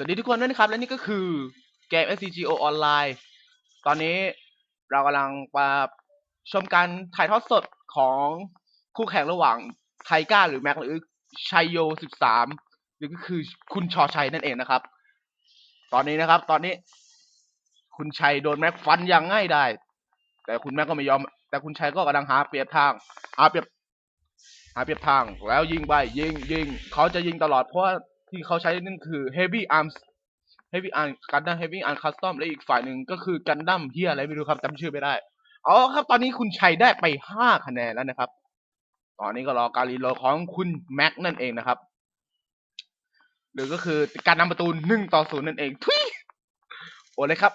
สวัสดีทุกคนด้วยนะครับ และนี่ก็คือเกม SCGO ออนไลน์ ตอนนี้เรากำลังมาชมการถ่ายทอดสดของคู่แข่งระหว่างไทก้าหรือแม็กหรือชัยโย 13 หรือก็คือคุณชอชัยนั่นเองนะครับ ตอนนี้นะครับ ตอนนี้ คุณชัยโดนแม็กฟันอย่างง่ายได้ แต่คุณแม็กก็ไม่ยอม แต่คุณชัยก็กำลังหาเปรียบทางหาเปรียบหาเปรียบทางแล้วยิงไปยิงยิงเขาจะยิงตลอดเพราะ ที่เขาใช้นั่นคือ heavy arms heavy arm กันดั้ม heavy arm custom และอีกฝ่ายหนึ่งก็คือกันดั้มเฮียอะไรไม่รู้ครับจำชื่อไม่ได้อ๋อครับตอนนี้คุณชัยได้ไปห้าคะแนนแล้วนะครับ ตอนนี้ก็รอการรีโหลดของคุณแม็กนั่นเองนะครับ หรือก็คือการนำประตูหนึ่งต่อศูนย์นั่นเองทุยโอ้เลยครับ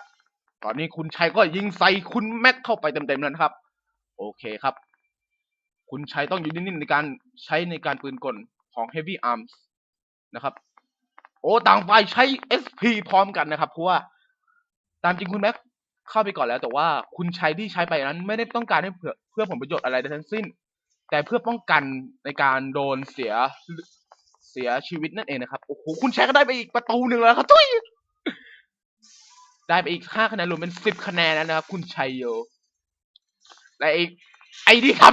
ตอนนี้คุณชัยก็ยิงใส่คุณแม็กเข้าไปเต็มๆแล้วนะครับ โอเคครับ คุณชัยต้องอยู่นิ่งๆในการใช้ในการปืนกลของ Heavy Arms นะครับโอ้ต่างฝ่ายใช้ SP พร้อมกันนะครับเพราะว่าตามจริงคุณแม็กเข้าไปก่อนแล้ว แต่ว่าคุณชัยที่ใช้ไปนั้น ไม่ได้ต้องการให้เพื่อเพื่อผลประโยชน์อะไรทั้งสิ้น แต่เพื่อป้องกันในการโดนเสียเสียชีวิตนั่นเองนะครับโอ้โหคุณชัยก็ได้ไปอีกประตูหนึ่งแล้วครับทุยได้ไปอีกห้าคะแนนรวมเป็นสิบคะแนนแล้วนะครับ คุณชัยโยและอีกไอ้นี่ครับ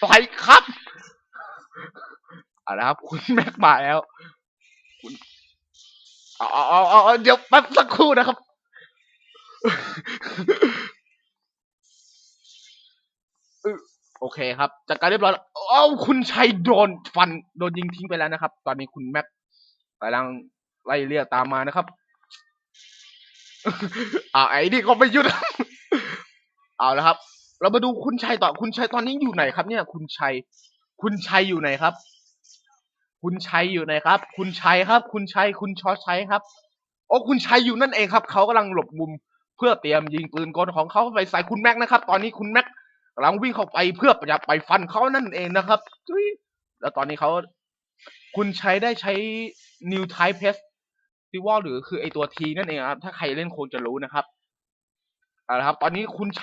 ไปครับ เอาละครับ คุณแม็กมาแล้วคุณเอาเอาเอาเอาเดี๋ยวแป๊บสักครู่นะครับ โอเคครับจากการเรียบร้อยแล้วเอ้าคุณชัยโดนฟันโดนยิงทิ้งไปแล้วนะครับ ตอนนี้คุณแม็กกำลังไล่เรียกตามมานะครับอ่าไอ้นี่ก็ไม่หยุดเอาละครับ เรามาดูคุณชัยต่อคุณชัยตอนนี้อยู่ไหนครับ เนี่ย คุณชัย คุณชัยอยู่ไหนครับ คุณชัยอยู่ไหนครับ คุณชัยครับ คุณชัยคุณชอชัยครับโอ้คุณชัยอยู่นั่นเองครับเขากำลังหลบมุมเพื่อเตรียมยิงปืนกลของเขาไปใส่คุณแม็กนะครับ ตอนนี้คุณแม็กกำลังวิ่งเข้าไปเพื่อจะไปฟันเขานั่นเองนะครับจุ๊ยแล้วตอนนี้เขาคุณใชัยได้ใช้ new type test ที่ว่าหรือคือไอตัว T นั่นเองครับ ถ้าใครเล่นคงจะรู้นะครับเอาละครับ ตอนนี้คุณใชัย